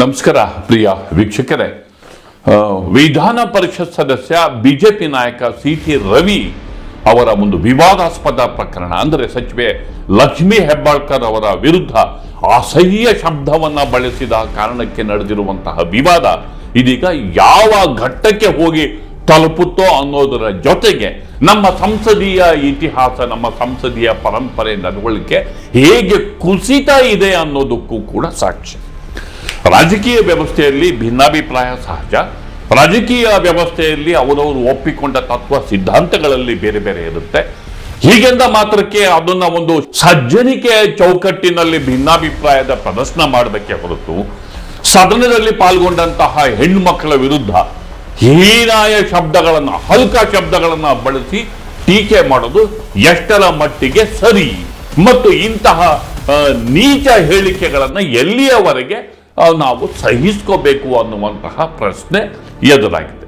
ನಮಸ್ಕಾರ, ಪ್ರಿಯ ವೀಕ್ಷಕರೇ. ವಿಧಾನ ಪರಿಷತ್ ಸದಸ್ಯ, ಬಿಜೆಪಿ ನಾಯಕ ಸಿ ಟಿ ರವಿ ಅವರ ಒಂದು ವಿವಾದಾಸ್ಪದ ಪ್ರಕರಣ. ಅಂದರೆ ಸಚಿವೆ ಲಕ್ಷ್ಮೀ ಹೆಬ್ಬಾಳ್ಕರ್ ಅವರ ವಿರುದ್ಧ ಅಸಹ್ಯ ಶಬ್ದವನ್ನು ಬಳಸಿದ ಕಾರಣಕ್ಕೆ ನಡೆದಿರುವಂತಹ ವಿವಾದ ಇದೀಗ ಯಾವ ಘಟ್ಟಕ್ಕೆ ಹೋಗಿ ತಲುಪುತ್ತೋ ಅನ್ನೋದರ ಜೊತೆಗೆ ನಮ್ಮ ಸಂಸದೀಯ ಇತಿಹಾಸ, ನಮ್ಮ ಸಂಸದೀಯ ಪರಂಪರೆ ನಡವಳಿಕೆ ಹೇಗೆ ಕುಸಿತ ಇದೆ ಅನ್ನೋದಕ್ಕೂ ಕೂಡ ಸಾಕ್ಷಿ. ರಾಜಕೀಯ ವ್ಯವಸ್ಥೆಯಲ್ಲಿ ಭಿನ್ನಾಭಿಪ್ರಾಯ ಸಹಜ. ರಾಜಕೀಯ ವ್ಯವಸ್ಥೆಯಲ್ಲಿ ಅವರವರು ಒಪ್ಪಿಕೊಂಡ ತತ್ವ ಸಿದ್ಧಾಂತಗಳಲ್ಲಿ ಬೇರೆ ಬೇರೆ ಇರುತ್ತೆ. ಹೀಗೆಂದ ಮಾತ್ರಕ್ಕೆ ಅದನ್ನ ಒಂದು ಸಜ್ಜನಿಕೆಯ ಚೌಕಟ್ಟಿನಲ್ಲಿ ಭಿನ್ನಾಭಿಪ್ರಾಯದ ಪ್ರದರ್ಶನ ಮಾಡಬೇಕೆ ಹೊರತು, ಸದನದಲ್ಲಿ ಪಾಲ್ಗೊಂಡಂತಹ ಹೆಣ್ಣುಮಕ್ಕಳ ವಿರುದ್ಧ ಹೀನಾಯ ಶಬ್ದಗಳನ್ನು, ಹಲ್ಕ ಶಬ್ದಗಳನ್ನು ಬಳಸಿ ಟೀಕೆ ಮಾಡೋದು ಎಷ್ಟರ ಮಟ್ಟಿಗೆ ಸರಿ? ಮತ್ತು ಇಂತಹ ನೀಚ ಹೇಳಿಕೆಗಳನ್ನು ಎಲ್ಲಿಯವರೆಗೆ ನಾವು ಸಹಿಸ್ಕೋಬೇಕು ಅನ್ನುವಂತಹ ಪ್ರಶ್ನೆ ಎದುರಾಗಿದೆ.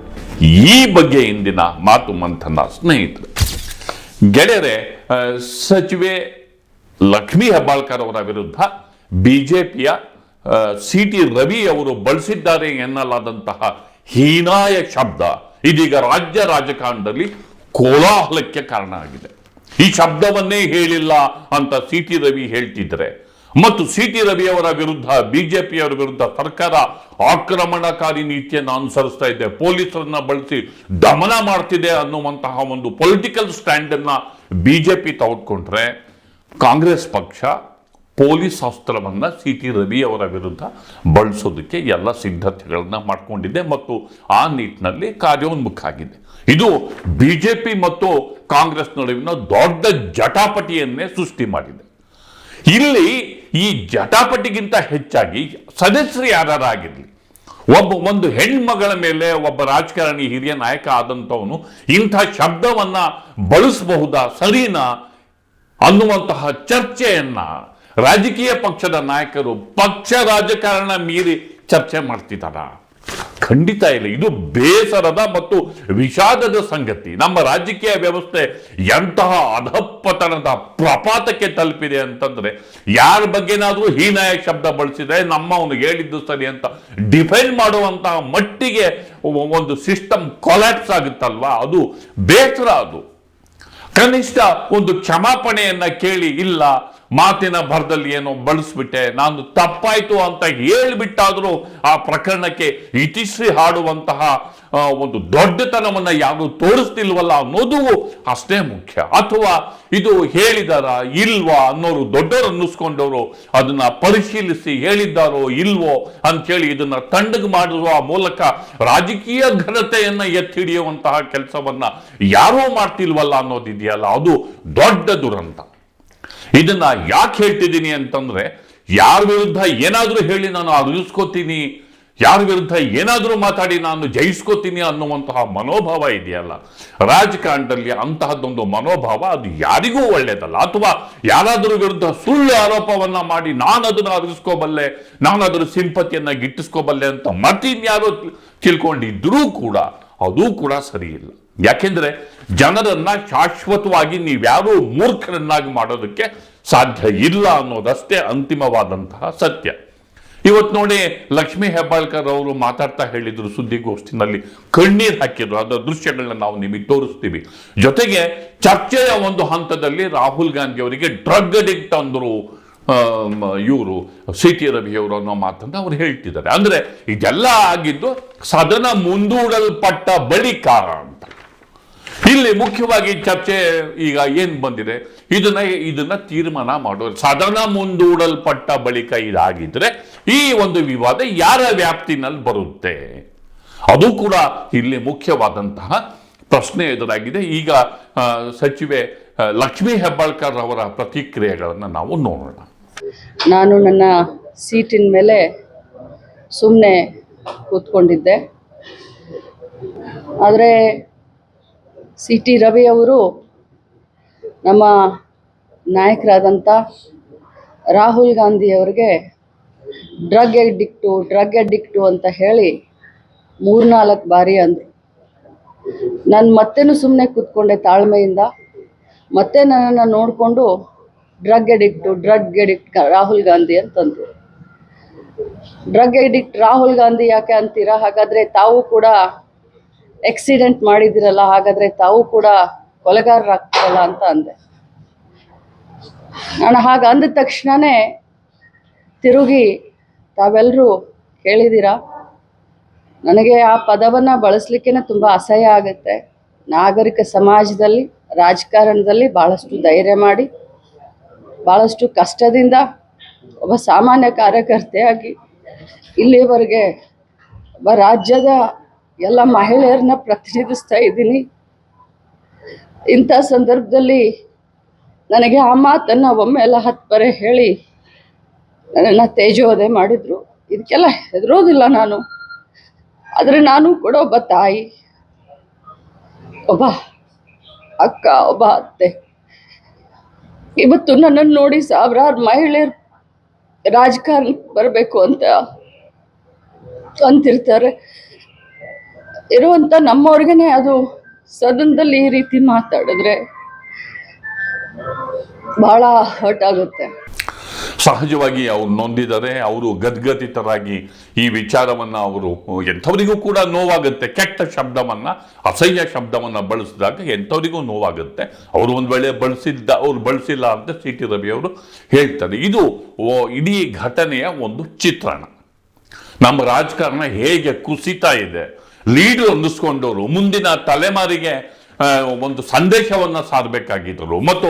ಈ ಬಗ್ಗೆ ಇಂದಿನ ಮಾತು ಮಂಥನ ಸ್ನೇಹಿತರೆ. ಗೆಳೆಯರೆ ಸಚಿವೆ ಲಕ್ಷ್ಮೀ ಹೆಬ್ಬಾಳ್ಕರ್ ಅವರ ವಿರುದ್ಧ ಬಿಜೆಪಿಯ ಸಿ ಟಿ ರವಿ ಅವರು ಬಳಸಿದ್ದಾರೆ ಎನ್ನಲಾದಂತಹ ಹೀನಾಯ ಶಬ್ದ ಇದೀಗ ರಾಜ್ಯ ರಾಜಕಾರಣದಲ್ಲಿ ಕೋಲಾಹಲಕ್ಕೆ ಕಾರಣ ಆಗಿದೆ. ಈ ಶಬ್ದವನ್ನೇ ಹೇಳಿಲ್ಲ ಅಂತ ಸಿ ಟಿ ರವಿ ಹೇಳ್ತಿದ್ರೆ ಮತ್ತು ಸಿ ಟಿ ರವಿಯವರ ವಿರುದ್ಧ ಬಿಜೆಪಿಯವರ ವಿರುದ್ಧ ಸರ್ಕಾರ ಆಕ್ರಮಣಕಾರಿ ನೀತಿಯನ್ನು ಅನುಸರಿಸ್ತಾ ಇದೆ. ಪೊಲೀಸರನ್ನ ಬಳಸಿ ದಮನ ಮಾಡ್ತಿದೆ ಅನ್ನುವಂತಹ ಒಂದು ಪೊಲಿಟಿಕಲ್ ಸ್ಟ್ಯಾಂಡ್ ಅನ್ನ ಬಿಜೆಪಿ ತೆಗೆದುಕೊಂಡ್ರೆ ಕಾಂಗ್ರೆಸ್ ಪಕ್ಷ ಪೊಲೀಸ್ ಅಸ್ತ್ರವನ್ನು ಸಿ ಟಿ ರವಿ ಅವರ ವಿರುದ್ಧ ಬಳಸೋದಕ್ಕೆ ಎಲ್ಲ ಸಿದ್ಧತೆಗಳನ್ನು ಮಾಡಿಕೊಂಡಿದೆ ಮತ್ತು ಆ ನಿಟ್ಟಿನಲ್ಲಿ ಕಾರ್ಯೋನ್ಮುಖ ಆಗಿದೆ. ಇದು ಬಿಜೆಪಿ ಮತ್ತು ಕಾಂಗ್ರೆಸ್ ನಡುವಿನ ದೊಡ್ಡ ಜಟಾಪಟಿಯನ್ನೇ ಸೃಷ್ಟಿ ಮಾಡಿದೆ. ಇಲ್ಲಿ ಈ ಜಟಾಪಟಿಗಿಂತ ಹೆಚ್ಚಾಗಿ ಸದಸ್ಯರು ಯಾರಾಗಿರಲಿ ಒಬ್ಬ ಒಂದು ಹೆಣ್ಮಗಳ ಮೇಲೆ ಒಬ್ಬ ರಾಜಕಾರಣಿ ಹಿರಿಯ ನಾಯಕ ಆದಂಥವನು ಇಂಥ ಶಬ್ದವನ್ನ ಬಳಸಬಹುದಾ, ಸರಿನಾ ಅನ್ನುವಂತಹ ಚರ್ಚೆಯನ್ನ ರಾಜಕೀಯ ಪಕ್ಷದ ನಾಯಕರು ಪಕ್ಷ ರಾಜಕಾರಣ ಮೀರಿ ಚರ್ಚೆ ಮಾಡ್ತಿದ್ದಾರ? ಖಂಡಿತ ಇಲ್ಲ. ಇದು ಬೇಸರದ ಮತ್ತು ವಿಷಾದದ ಸಂಗತಿ. ನಮ್ಮ ರಾಜಕೀಯ ವ್ಯವಸ್ಥೆ ಎಂತಹ ಅಧಪತನದ ಪ್ರಪಾತಕ್ಕೆ ತಲುಪಿದೆ ಅಂತಂದ್ರೆ, ಯಾರ ಬಗ್ಗೆನಾದ್ರೂ ಹೀನಾಯ ಶಬ್ದ ಬಳಸಿದ್ರೆ ನಮ್ಮ ಅವನು ಹೇಳಿದ್ದು ಸರಿ ಅಂತ ಡಿಫೈನ್ ಮಾಡುವಂತಹ ಮಟ್ಟಿಗೆ ಒಂದು ಸಿಸ್ಟಮ್ ಕೊಲ್ಯಾಪ್ಸ್ ಆಗುತ್ತಲ್ವಾ? ಅದು ಬೇಸರ ಅದು. ಕನಿಷ್ಠ ಒಂದು ಕ್ಷಮಾಪಣೆಯನ್ನ ಕೇಳಿ, ಇಲ್ಲ ಮಾತಿನ ಭರದಲ್ಲಿ ಏನೋ ಬಳಸ್ಬಿಟ್ಟೆ, ನಾನು ತಪ್ಪಾಯ್ತು ಅಂತ ಹೇಳಿಬಿಟ್ಟಾದರೂ ಆ ಪ್ರಕರಣಕ್ಕೆ ಇತಿಶ್ರೀ ಹಾಡುವಂತಹ ಒಂದು ದೊಡ್ಡತನವನ್ನು ಯಾರು ತೋರಿಸ್ತಿಲ್ವಲ್ಲ ಅನ್ನೋದು ಅಷ್ಟೇ ಮುಖ್ಯ. ಅಥವಾ ಇದು ಹೇಳಿದಾರ ಇಲ್ವಾ ಅನ್ನೋರು ದೊಡ್ಡವರು ಅನ್ನಿಸ್ಕೊಂಡವರು, ಅದನ್ನ ಪರಿಶೀಲಿಸಿ ಹೇಳಿದ್ದಾರೋ ಇಲ್ವೋ ಅಂತೇಳಿ ಇದನ್ನ ತಂಡಗ್ ಮಾಡುವ ಮೂಲಕ ರಾಜಕೀಯ ಘನತೆಯನ್ನ ಎತ್ತಿ ಹಿಡಿಯುವಂತಹ ಕೆಲಸವನ್ನ ಯಾರೂ ಮಾಡ್ತಿಲ್ವಲ್ಲ ಅನ್ನೋದಿದೆಯಲ್ಲ, ಅದು ದೊಡ್ಡ ದುರಂತ. ಇದನ್ನ ಯಾಕೆ ಹೇಳ್ತಿದ್ದೀನಿ ಅಂತಂದ್ರೆ, ಯಾರ ವಿರುದ್ಧ ಏನಾದರೂ ಹೇಳಿ ನಾನು ಅರಿಸ್ಕೋತೀನಿ ಯಾರ ವಿರುದ್ಧ ಏನಾದರೂ ಮಾತಾಡಿ ನಾನು ಜಯಿಸ್ಕೋತೀನಿ ಅನ್ನುವಂತಹ ಮನೋಭಾವ ಇದೆಯಲ್ಲ? ರಾಜಕಾರಣದಲ್ಲಿ ಅಂತಹದ್ದೊಂದು ಮನೋಭಾವ ಅದು ಯಾರಿಗೂ ಒಳ್ಳೆಯದಲ್ಲ ಅಥವಾ ಯಾರಾದರೂ ವಿರುದ್ಧ ಸುಳ್ಳು ಆರೋಪವನ್ನ ಮಾಡಿ ನಾನು ಅದನ್ನ ಅರಿಸ್ಕೋಬಲ್ಲೆ ನಾನು ಅದರ ಸಿಂಪತಿಯನ್ನ ಗಿಟ್ಟಿಸ್ಕೋಬಲ್ಲೆ ಅಂತ ಮತ್ತಿನ್ಯಾರೋ ತಿಳ್ಕೊಂಡಿದ್ರೂ ಕೂಡ ಅದೂ ಕೂಡ ಸರಿ ಇಲ್ಲ ಯಾಕೆಂದ್ರೆ ಜನರನ್ನ ಶಾಶ್ವತವಾಗಿ ನೀವ್ಯಾರೂ ಮೂರ್ಖರನ್ನಾಗಿ ಮಾಡೋದಕ್ಕೆ ಸಾಧ್ಯ ಇಲ್ಲ ಅನ್ನೋದಷ್ಟೇ ಅಂತಿಮವಾದಂತಹ ಸತ್ಯ. ಇವತ್ತು ನೋಡಿ ಲಕ್ಷ್ಮೀ ಹೆಬ್ಬಾಳ್ಕರ್ ಅವರು ಮಾತಾಡ್ತಾ ಹೇಳಿದ್ರು ಸುದ್ದಿಗೋಷ್ಠಿನಲ್ಲಿ, ಕಣ್ಣೀರು ಹಾಕಿದ್ರು, ಅದರ ದೃಶ್ಯಗಳನ್ನ ನಾವು ನಿಮಗೆ ತೋರಿಸ್ತೀವಿ. ಜೊತೆಗೆ ಚರ್ಚೆಯ ಒಂದು ಹಂತದಲ್ಲಿ ರಾಹುಲ್ ಗಾಂಧಿ ಅವರಿಗೆ ಡ್ರಗ್ ಅಡಿಕ್ಟ್ ಅಂದರು ಇವರು ಸಿ ಟಿ ರವಿ ಅವರು ಅನ್ನೋ ಮಾತನ್ನು ಅವ್ರು ಹೇಳ್ತಿದ್ದಾರೆ. ಅಂದ್ರೆ ಇದೆಲ್ಲ ಆಗಿದ್ದು ಸದನ ಮುಂದೂಡಲ್ಪಟ್ಟ ಅಂತ ಇಲ್ಲಿ ಮುಖ್ಯವಾಗಿ ಚರ್ಚೆ ಈಗ ಏನ್ ಬಂದಿದೆ? ಇದನ್ನ ಇದನ್ನ ತೀರ್ಮಾನ ಮಾಡೋದು ಸದನ ಮುಂದೂಡಲ್ಪಟ್ಟ ಬಳಿಕ ಇದಾಗಿದ್ರೆ ಈ ಒಂದು ವಿವಾದ ಯಾರ ವ್ಯಾಪ್ತಿನಲ್ಲಿ ಬರುತ್ತೆ? ಅದು ಕೂಡ ಇಲ್ಲಿ ಮುಖ್ಯವಾದಂತಹ ಪ್ರಶ್ನೆ ಎದುರಾಗಿದೆ. ಈಗ ಸಚಿವೆ ಲಕ್ಷ್ಮೀ ಹೆಬ್ಬಾಳ್ಕರ್ ಅವರ ಪ್ರತಿಕ್ರಿಯೆಗಳನ್ನು ನಾವು ನೋಡೋಣ. ನಾನು ನನ್ನ ಸೀಟಿನ ಮೇಲೆ ಸುಮ್ಮನೆ ಕೂತ್ಕೊಂಡಿದ್ದೆ. ಆದರೆ ಸಿ ಟಿ ರವಿ ಅವರು ನಮ್ಮ ನಾಯಕರಾದಂಥ ರಾಹುಲ್ ಗಾಂಧಿ ಅವರಿಗೆ ಡ್ರಗ್ ಎಡಿಕ್ಟು ಡ್ರಗ್ ಎಡಿಕ್ಟು ಅಂತ ಹೇಳಿ ಮೂರ್ನಾಲ್ಕು ಬಾರಿ ಅಂದರು. ನಾನು ಮತ್ತೇನು ಸುಮ್ಮನೆ ಕೂತ್ಕೊಂಡೆ ತಾಳ್ಮೆಯಿಂದ, ಮತ್ತೆ ನನ್ನನ್ನು ನೋಡಿಕೊಂಡು drug addict, drug addict Rahul Gandhi ಅಂತಂದರು. ಡ್ರಗ್ ಎಡಿಕ್ಟ್ ರಾಹುಲ್ ಗಾಂಧಿ ಯಾಕೆ ಅಂತೀರಾ? ಹಾಗಾದರೆ ತಾವು ಕೂಡ ಎಕ್ಸಿಡೆಂಟ್ ಮಾಡಿದಿರಲ್ಲ ಹಾಗಾದ್ರೆ ತಾವು ಕೂಡ ಕೊಲೆಗಾರರಾಗ್ತಾರಲ್ಲ ಅಂತ ಅಂದೆ. ನಾನು ಹಾಗೆ ಅಂದ ತಕ್ಷಣವೇ ತಿರುಗಿ ತಾವೆಲ್ಲರೂ ಕೇಳಿದ್ದೀರಾ? ನನಗೆ ಆ ಪದವನ್ನು ಬಳಸಲಿಕ್ಕೆ ತುಂಬ ಅಸಹ್ಯ ಆಗುತ್ತೆ. ನಾಗರಿಕ ಸಮಾಜದಲ್ಲಿ, ರಾಜಕಾರಣದಲ್ಲಿ ಭಾಳಷ್ಟು ಧೈರ್ಯ ಮಾಡಿ ಭಾಳಷ್ಟು ಕಷ್ಟದಿಂದ ಒಬ್ಬ ಸಾಮಾನ್ಯ ಕಾರ್ಯಕರ್ತೆಯಾಗಿ ಇಲ್ಲಿವರೆಗೆ ಒಬ್ಬ ರಾಜ್ಯದ ಎಲ್ಲ ಮಹಿಳೆಯರನ್ನ ಪ್ರತಿನಿಧಿಸ್ತಾ ಇದ್ದೀನಿ. ಇಂಥ ಸಂದರ್ಭದಲ್ಲಿ ನನಗೆ ಆ ಮಾತನ್ನು ಒಮ್ಮೆ ಎಲ್ಲ ಹತ್ತು ಬರೆ ಹೇಳಿ ನನ್ನನ್ನು ತೇಜೋದೆ ಮಾಡಿದರು. ಇದಕ್ಕೆಲ್ಲ ಹೆದರೋದಿಲ್ಲ ನಾನು. ಆದರೆ ನಾನು ಕೂಡ ಒಬ್ಬ ತಾಯಿ, ಒಬ್ಬ ಅಕ್ಕ, ಒಬ್ಬ ಅತ್ತೆ. ಇವತ್ತು ನನ್ನನ್ನು ನೋಡಿ ಸಾವಿರಾರು ಮಹಿಳೆಯರು ರಾಜಕಾರಣಕ್ಕೆ ಬರಬೇಕು ಅಂತ ಅಂತಿರ್ತಾರೆ. ಇರುವಂಥ ನಮ್ಮವ್ರಿಗೇ ಅದು ಸದನದಲ್ಲಿ ಈ ರೀತಿ ಮಾತಾಡಿದ್ರೆ ಬಹಳ ಹರ್ಟ್ ಆಗುತ್ತೆ. ಸಹಜವಾಗಿ ಅವ್ರು ನೊಂದಿದ್ದಾರೆ, ಅವರು ಗದ್ಗದಿತರಾಗಿ ಈ ವಿಚಾರವನ್ನ ಅವರು, ಎಂಥವರಿಗೂ ಕೂಡ ನೋವಾಗುತ್ತೆ. ಕೆಟ್ಟ ಶಬ್ದವನ್ನ, ಅಸಹ್ಯ ಶಬ್ದವನ್ನ ಬಳಸಿದಾಗ ಎಂಥವರಿಗೂ ನೋವಾಗುತ್ತೆ. ಅವರು ಒಂದು ವೇಳೆ ಬಳಸಿದ್ದ, ಅವ್ರು ಬಳಸಿಲ್ಲ ಅಂತ ಸಿ ಟಿ ರವಿ ಅವರು ಹೇಳ್ತಾರೆ. ಇದು ಇಡೀ ಘಟನೆಯ ಒಂದು ಚಿತ್ರಣ. ನಮ್ಮ ರಾಜಕಾರಣ ಹೇಗೆ ಕುಸಿತಾ ಇದೆ ಲೀಡು ಹೊಂದಿಸ್ಕೊಂಡವರು, ಮುಂದಿನ ತಲೆಮಾರಿಗೆ ಒಂದು ಸಂದೇಶವನ್ನ ಸಾರಬೇಕಾಗಿದ್ದರು. ಮತ್ತು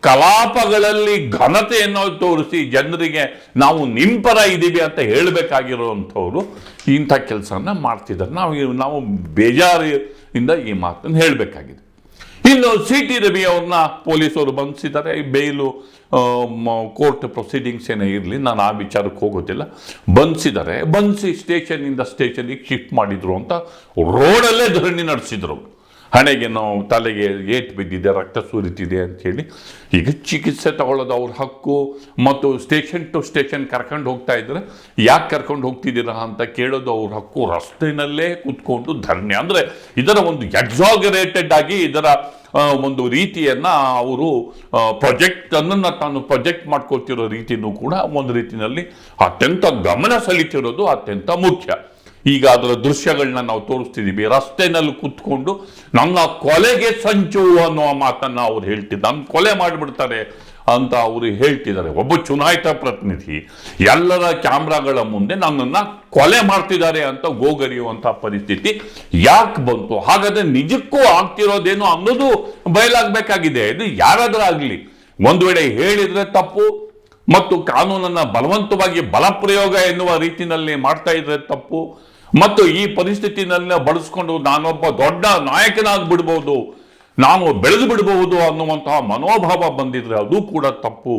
ಕಲಾಪಗಳಲ್ಲಿ ಘನತೆಯನ್ನು ತೋರಿಸಿ ಜನರಿಗೆ ನಾವು ನಿಂಪರ ಇದ್ದೀವಿ ಅಂತ ಹೇಳಬೇಕಾಗಿರುವಂಥವ್ರು ಇಂಥ ಕೆಲಸನ ಮಾಡ್ತಿದ್ದಾರೆ. ನಾವು ನಾವು ಬೇಜಾರಿಯಿಂದ ಈ ಮಾತನ್ನು ಹೇಳಬೇಕಾಗಿದೆ. ಇನ್ನು ಸಿ ಟಿ ರವಿ ಅವ್ರನ್ನ ಪೊಲೀಸರು ಬಂಧಿಸಿದ್ದಾರೆ. ಬೇಲು ಕೋರ್ಟ್ ಪ್ರೊಸೀಡಿಂಗ್ಸ್ ಏನೇ ಇರಲಿ, ನಾನು ಆ ವಿಚಾರಕ್ಕೆ ಹೋಗೋದಿಲ್ಲ. ಬಂಧಿಸಿದ್ದಾರೆ. ಬಂಧಿಸಿ ಸ್ಟೇಷನಿಂದ ಸ್ಟೇಷನಿಗೆ ಶಿಫ್ಟ್ ಮಾಡಿದ್ರು ಅಂತ ರೋಡಲ್ಲೇ ಧರಣಿ ನಡೆಸಿದ್ರು. ಹಣೆಗೆ ನಾವು ತಲೆಗೆ ಏಟ್ ಬಿದ್ದಿದೆ, ರಕ್ತ ಸುರಿತಿದೆ ಅಂಥೇಳಿ ಈಗ ಚಿಕಿತ್ಸೆ ತಗೊಳ್ಳೋದು ಅವ್ರ ಹಕ್ಕು. ಮತ್ತು ಸ್ಟೇಷನ್ ಟು ಸ್ಟೇಷನ್ ಕರ್ಕೊಂಡು ಹೋಗ್ತಾ ಇದ್ರೆ ಯಾಕೆ ಕರ್ಕೊಂಡು ಹೋಗ್ತಿದ್ದೀರಾ ಅಂತ ಕೇಳೋದು ಅವ್ರ ಹಕ್ಕು ರಸ್ತೆನಲ್ಲೇ ಕೂತ್ಕೊಂಡು ಧರಣಿ ಅಂದರೆ ಇದರ ಒಂದು ಎಕ್ಸಾಗರೇಟೆಡ್ ಆಗಿ ಇದರ ಒಂದು ರೀತಿಯನ್ನು ಅವರು ಪ್ರೊಜೆಕ್ಟ್ ತನ್ನನ್ನು ತಾನು ಪ್ರೊಜೆಕ್ಟ್ ಮಾಡ್ಕೊಳ್ತಿರೋ ರೀತಿಯೂ ಕೂಡ ಒಂದು ರೀತಿಯಲ್ಲಿ ಅತ್ಯಂತ ಗಮನ ಸೆಳೀತಿರೋದು ಅತ್ಯಂತ ಮುಖ್ಯ. ಈಗ ಅದರ ದೃಶ್ಯಗಳನ್ನ ನಾವು ತೋರಿಸ್ತಿದ್ದೀವಿ. ರಸ್ತೆನಲ್ಲಿ ಕೂತ್ಕೊಂಡು ನನ್ನ ಕೊಲೆಗೆ ಸಂಚು ಅನ್ನುವ ಮಾತನ್ನ ಅವ್ರು ಹೇಳ್ತಿದ್ದ. ನನ್ನ ಕೊಲೆ ಮಾಡಿಬಿಡ್ತಾರೆ ಅಂತ ಅವರು ಹೇಳ್ತಿದ್ದಾರೆ. ಒಬ್ಬ ಚುನಾಯಿತ ಪ್ರತಿನಿಧಿ, ಎಲ್ಲರ ಕ್ಯಾಮ್ರಾಗಳ ಮುಂದೆ ನನ್ನನ್ನ ಕೊಲೆ ಮಾಡ್ತಿದ್ದಾರೆ ಅಂತ ಗೋಗರಿಯುವಂತ ಪರಿಸ್ಥಿತಿ ಯಾಕೆ ಬಂತು? ಹಾಗಾದ್ರೆ ನಿಜಕ್ಕೂ ಆಗ್ತಿರೋದೇನು ಅನ್ನೋದು ಬಯಲಾಗಬೇಕಾಗಿದೆ. ಇದು ಯಾರಾದ್ರೂ ಆಗಲಿ. ಒಂದು ವೇಳೆ ಹೇಳಿದ್ರೆ ತಪ್ಪು ಮತ್ತು ಕಾನೂನನ್ನ ಬಲವಂತವಾಗಿ ಬಲಪ್ರಯೋಗ ಎನ್ನುವ ರೀತಿಯಲ್ಲಿ ಮಾಡ್ತಾ ಇದ್ರೆ ತಪ್ಪು. ಮತ್ತು ಈ ಪರಿಸ್ಥಿತಿನೆಲ್ಲ ಬಳಸ್ಕೊಂಡು ನಾನೊಬ್ಬ ದೊಡ್ಡ ನಾಯಕನಾಗಿ ಬಿಡ್ಬೋದು ನಾವು ಬೆಳೆದು ಬಿಡಬಹುದು ಅನ್ನುವಂತಹ ಮನೋಭಾವ ಬಂದಿದ್ರೆ ಅದು ಕೂಡ ತಪ್ಪು.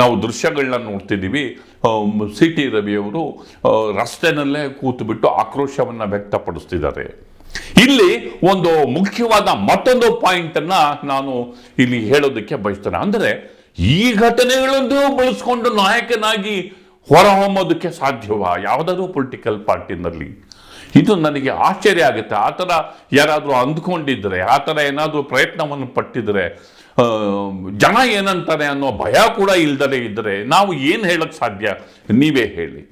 ನಾವು ದೃಶ್ಯಗಳನ್ನ ನೋಡ್ತಿದ್ದೀವಿ. C T ರವಿಯವರು ರಸ್ತೆನಲ್ಲೇ ಕೂತುಬಿಟ್ಟು ಆಕ್ರೋಶವನ್ನ ವ್ಯಕ್ತಪಡಿಸ್ತಿದ್ದಾರೆ. ಇಲ್ಲಿ ಒಂದು ಮುಖ್ಯವಾದ ಮತ್ತೊಂದು ಪಾಯಿಂಟ್ ಅನ್ನ ನಾನು ಇಲ್ಲಿ ಹೇಳೋದಕ್ಕೆ ಬಯಸ್ತೇನೆ. ಅಂದ್ರೆ ಈ ಘಟನೆಗಳನ್ನು ಬಳಸ್ಕೊಂಡು ನಾಯಕನಾಗಿ ಹೊರಹೊಮ್ಮೋದಕ್ಕೆ ಸಾಧ್ಯವಾ? ಯಾವುದಾದ್ರೂ ಪೊಲಿಟಿಕಲ್ ಪಾರ್ಟಿನಲ್ಲಿ ಇದು ನನಗೆ ಆಶ್ಚರ್ಯ ಆಗುತ್ತೆ. ಆ ಥರ ಯಾರಾದರೂ ಅಂದ್ಕೊಂಡಿದ್ದರೆ ಆ ಥರ ಏನಾದರೂ ಪ್ರಯತ್ನವನ್ನು ಪಟ್ಟಿದರೆ ಜನ ಏನಂತಾರೆ ಅನ್ನೋ ಭಯ ಕೂಡ ಇಲ್ದಲೇ ಇದ್ದರೆ ನಾವು ಏನು ಹೇಳಕ್ಕೆ ಸಾಧ್ಯ? ನೀವೇ ಹೇಳಿ.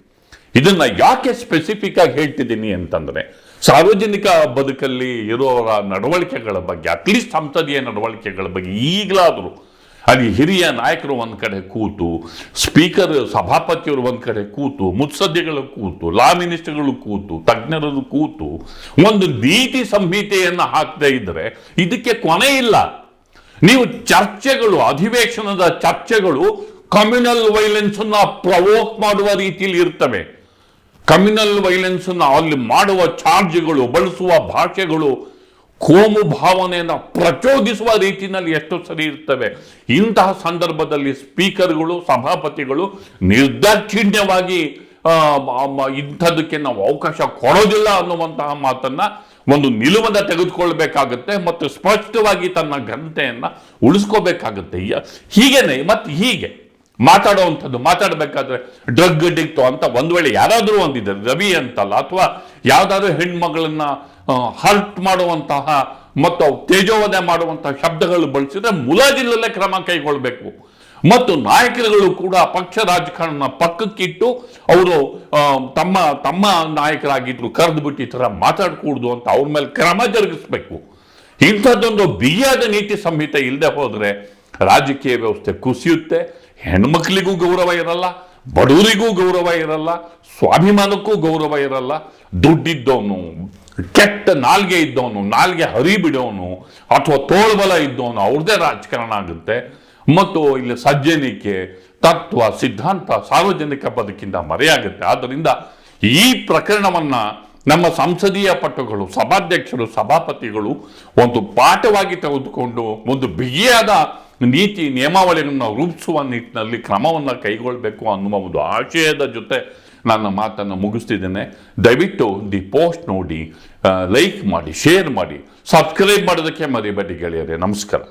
ಇದನ್ನು ಯಾಕೆ ಸ್ಪೆಸಿಫಿಕ್ ಆಗಿ ಹೇಳ್ತಿದ್ದೀನಿ ಅಂತಂದರೆ, ಸಾರ್ವಜನಿಕ ಬದುಕಲ್ಲಿ ಇರುವವರ ನಡವಳಿಕೆಗಳ ಬಗ್ಗೆ ಅಟ್ಲೀಸ್ಟ್ ಸಂಸದೀಯ ನಡವಳಿಕೆಗಳ ಬಗ್ಗೆ ಈಗಲಾದರೂ ಅಲ್ಲಿ ಹಿರಿಯ ನಾಯಕರು ಒಂದು ಕಡೆ ಕೂತು ಸ್ಪೀಕರ್ ಸಭಾಪತಿಯವರು ಒಂದು ಕಡೆ ಕೂತು ಮುತ್ಸದ್ದಿಗಳು ಕೂತು ಲಾ ಮಿನಿಸ್ಟರ್ಗಳು ಕೂತು, ತಜ್ಞರದು ಕೂತು, ಒಂದು ನೀತಿ ಸಂಹಿತೆಯನ್ನು ಹಾಕದೇ ಇದ್ದರೆ ಇದಕ್ಕೆ ಕೊನೆ ಇಲ್ಲ. ನೀವು ಚರ್ಚೆಗಳು, ಅಧಿವೇಶನದ ಚರ್ಚೆಗಳು ಕಮ್ಯುನಲ್ ವೈಲೆನ್ಸ್ ಅನ್ನ ಪ್ರವೋಕ್ ಮಾಡುವ ರೀತಿಯಲ್ಲಿ ಇರ್ತವೆ. ಕಮ್ಯುನಲ್ ವೈಲೆನ್ಸ್ ಅಲ್ಲಿ ಮಾಡುವ ಚಾರ್ಜ್ಗಳು ಬಳಸುವ ಭಾಷೆಗಳು ಕೋಮು ಭಾವನೆಯನ್ನು ಪ್ರಚೋದಿಸುವ ರೀತಿಯಲ್ಲಿ ಎಷ್ಟು ಸರಿ ಇರ್ತವೆ. ಇಂತಹ ಸಂದರ್ಭದಲ್ಲಿ ಸ್ಪೀಕರ್ಗಳು, ಸಭಾಪತಿಗಳು ನಿರ್ದಾಕ್ಷಿಣ್ಯವಾಗಿ ಇಂಥದಕ್ಕೆ ನಾವು ಅವಕಾಶ ಕೊಡೋದಿಲ್ಲ ಅನ್ನುವಂತಹ ಮಾತನ್ನ ಒಂದು ನಿಲುವನ್ನು ತೆಗೆದುಕೊಳ್ಬೇಕಾಗುತ್ತೆ ಮತ್ತು ಸ್ಪಷ್ಟವಾಗಿ ತನ್ನ ಘನತೆಯನ್ನು ಉಳಿಸ್ಕೋಬೇಕಾಗುತ್ತೆ. ಹೀಗೇನೆ ಮತ್ತೆ ಹೀಗೆ ಮಾತಾಡುವಂಥದ್ದು, ಮಾತಾಡಬೇಕಾದ್ರೆ ಡ್ರಗ್ ಅಡಿಕ್ಟು ಅಂತ ಒಂದು ವೇಳೆ ಯಾರಾದರೂ ಒಂದಿದ್ದಾರೆ ರವಿ ಅಂತಲ್ಲ, ಅಥವಾ ಯಾವ್ದಾದ್ರು ಹೆಣ್ಮಗಳನ್ನ ಹರ್ಟ್ ಮಾಡುವಂತಹ ಮತ್ತು ತೇಜೋವಧೆ ಮಾಡುವಂತಹ ಶಬ್ದಗಳು ಬಳಸಿದ್ರೆ ಮುಲಾಜಿಲ್ಲಲ್ಲೇ ಕ್ರಮ ಕೈಗೊಳ್ಳಬೇಕು. ಮತ್ತು ನಾಯಕರುಗಳು ಕೂಡ ಪಕ್ಷ ರಾಜಕಾರಣ ಪಕ್ಕಕ್ಕಿಟ್ಟು ಅವರು ತಮ್ಮ ತಮ್ಮ ನಾಯಕರಾಗಿದ್ರು, ಕರೆದು ಬಿಟ್ಟು ಈ ಥರ ಮಾತಾಡಕೂಡ್ದು ಅಂತ ಅವ್ರ ಮೇಲೆ ಕ್ರಮ ಜರುಗಿಸ್ಬೇಕು. ಇಂಥದ್ದೊಂದು ಬಿಗಿಯಾದ ನೀತಿ ಸಂಹಿತೆ ಇಲ್ಲದೆ ಹೋದರೆ ರಾಜಕೀಯ ವ್ಯವಸ್ಥೆ ಕುಸಿಯುತ್ತೆ, ಹೆಣ್ಮಕ್ಳಿಗೂ ಗೌರವ ಇರಲ್ಲ, ಬಡವರಿಗೂ ಗೌರವ ಇರಲ್ಲ, ಸ್ವಾಭಿಮಾನಕ್ಕೂ ಗೌರವ ಇರಲ್ಲ, ದುಡ್ಡಿದ್ದವನು ಕೆಟ್ಟ ನಾಲ್ಗೆ ಇದ್ದವನು, ನಾಲ್ಗೆ ಹರಿ ಬಿಡೋನು ಅಥವಾ ತೋಳ್ಬಲ ಇದ್ದವನು, ಅವ್ರದ್ದೇ ರಾಜಕಾರಣ ಆಗುತ್ತೆ. ಮತ್ತು ಇಲ್ಲಿ ಸಜ್ಜನಿಕೆ, ತತ್ವ, ಸಿದ್ಧಾಂತ, ಸಾರ್ವಜನಿಕ ಬದುಕಿಂದ ಮರೆಯಾಗುತ್ತೆ. ಆದ್ದರಿಂದ ಈ ಪ್ರಕರಣವನ್ನ ನಮ್ಮ ಸಂಸದೀಯ ಪಟುಗಳು, ಸಭಾಧ್ಯಕ್ಷರು, ಸಭಾಪತಿಗಳು ಒಂದು ಪಾಠವಾಗಿ ತೆಗೆದುಕೊಂಡು ಒಂದು ಬಿಗಿಯಾದ ನೀತಿ, ನಿಯಮಾವಳಿಗಳನ್ನು ರೂಪಿಸುವ ನಿಟ್ಟಿನಲ್ಲಿ ಕ್ರಮವನ್ನು ಕೈಗೊಳ್ಳಬೇಕು ಅನ್ನುವ ಒಂದು ಆಶಯದ ಜೊತೆ ನನ್ನ ಮಾತನ್ನು ಮುಗಿಸ್ತಿದ್ದೇನೆ. ದಯವಿಟ್ಟು ದಿ ಪೋಸ್ಟ್ ನೋಡಿ ಲೈಕ್ ಮಾಡಿ, ಶೇರ್ ಮಾಡಿ, ಸಬ್ಸ್ಕ್ರೈಬ್ ಮಾಡೋದಕ್ಕೆ ಮರಿಬೇಡಿ ಗೆಳೆಯರೆ. ನಮಸ್ಕಾರ.